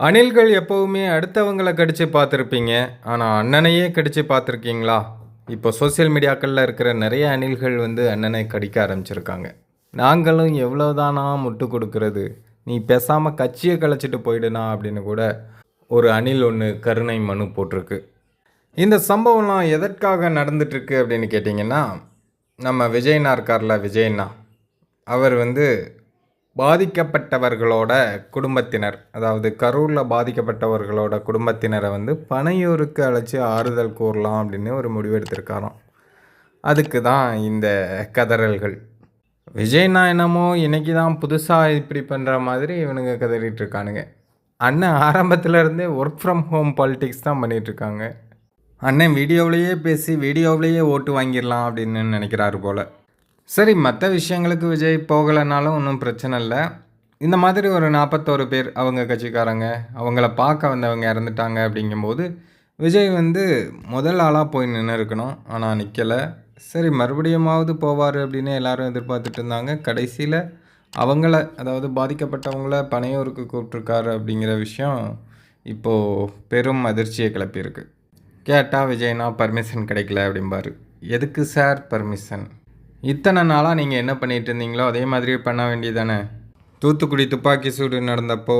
அணில்கள் எப்போவுமே அடுத்தவங்களை கடித்து பார்த்துருப்பீங்க. ஆனால் அண்ணனையே கடித்து பார்த்துருக்கீங்களா? இப்போ சோஷியல் மீடியாக்களில் இருக்கிற நிறைய அணில்கள் வந்து அண்ணனை கடிக்க ஆரம்பிச்சிருக்காங்க. நாங்களும் எவ்வளோதானா முட்டு கொடுக்கறது? நீ பேசாமல் கட்சியை கலைச்சிட்டு போயிடுனா அப்படின்னு கூட ஒரு அணில் ஒன்று கருணை மனு போட்டிருக்கு. இந்த சம்பவம்லாம் எதற்காக நடந்துட்டுருக்கு அப்படின்னு கேட்டிங்கன்னா நம்ம விஜயண்ணா இருக்கார்ல விஜயண்ணா அவர் வந்து பாதிக்கப்பட்டவர்களோட குடும்பத்தினர் அதாவது கரூரில் பாதிக்கப்பட்டவர்களோட குடும்பத்தினரை வந்து பனையூருக்கு அழைச்சி ஆறுதல் கூறலாம் அப்படின்னு ஒரு முடிவெடுத்திருக்காராம் அதுக்கு தான் இந்த கதறல்கள். விஜய்னா என்னமோ இன்றைக்கி தான் புதுசாக இப்படி பண்ணுற மாதிரி இவனுங்க கதறிட்டு இருக்கானுங்க. அண்ணன் ஆரம்பத்துலேருந்தே ஒர்க் ஃப்ரம் ஹோம் பாலிட்டிக்ஸ் தான் பண்ணிகிட்டு இருக்காங்க. அண்ணன் வீடியோவிலேயே பேசி வீடியோவிலேயே ஓட்டு வாங்கிடலாம் அப்படின்னு நினைக்கிறாரு போல். சரி மற்ற விஷயங்களுக்கு விஜய் போகலைனாலும் ஒன்றும் பிரச்சனை இல்லை. இந்த மாதிரி ஒரு நாற்பத்தோரு பேர் அவங்க கட்சிக்காரங்க அவங்கள பார்க்க வந்தவங்க இறந்துட்டாங்க அப்படிங்கும்போது விஜய் வந்து முதல் ஆளாக போய் நின்று இருக்கணும். ஆனால் நிற்கலை சரி மறுபடியுமாவது போவார் அப்படின்னு எல்லாரும் எதிர்பார்த்துட்டு இருந்தாங்க. கடைசியில் அவங்கள அதாவது பாதிக்கப்பட்டவங்கள பனையூருக்கு கூப்பிட்ருக்காரு அப்படிங்கிற விஷயம் இப்போது பெரும் அதிர்ச்சியை கிளப்பியிருக்கு. கேட்டால் விஜய்னா பர்மிஷன் கிடைக்கல அப்படிம்பாரு. எதுக்கு சார் பர்மிஷன் இத்தனை நாளாக நீங்கள் என்ன பண்ணிகிட்டு இருந்தீங்களோ அதே மாதிரியே பண்ண வேண்டியதானே? தூத்துக்குடி துப்பாக்கி சூடு நடந்தப்போ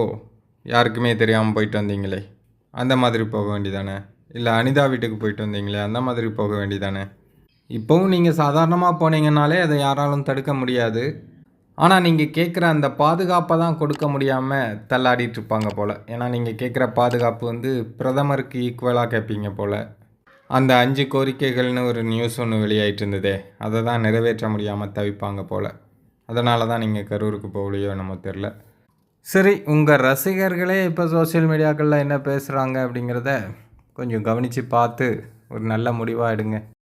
யாருக்குமே தெரியாமல் போயிட்டு வந்தீங்களே. அந்த மாதிரி போக வேண்டியதானே? இல்லை அனிதா வீட்டுக்கு போயிட்டு வந்தீங்களே அந்த மாதிரி போக வேண்டியதானே? இப்போவும் நீங்கள் சாதாரணமாக போனீங்கனாலே அதை யாராலும் தடுக்க முடியாது. ஆனால் நீங்கள் கேட்குற அந்த பாதுகாப்பை தான் கொடுக்க முடியாமல் தள்ளாடிட்டு இருப்பாங்க போல். ஏன்னா நீங்கள் கேட்குற பாதுகாப்பு வந்து பிரதமருக்கு ஈக்குவலாக கேட்பீங்க போல். அந்த அஞ்சு கோரிக்கைகள்னு ஒரு நியூஸ் ஒன்று வெளியாயிட்டு இருந்ததே அதை தான் நிறைவேற்ற முடியாமல் தவிப்பாங்க போல். அதனால தான் நீங்கள் கரூருக்கு போகலையோ நம்ம தெரில சரி உங்கள் ரசிகர்களே இப்போ சோஷியல் மீடியாக்களில் என்ன பேசுகிறாங்க அப்படிங்கிறத கொஞ்சம் கவனித்து பார்த்து ஒரு நல்ல முடிவாக எடுங்க.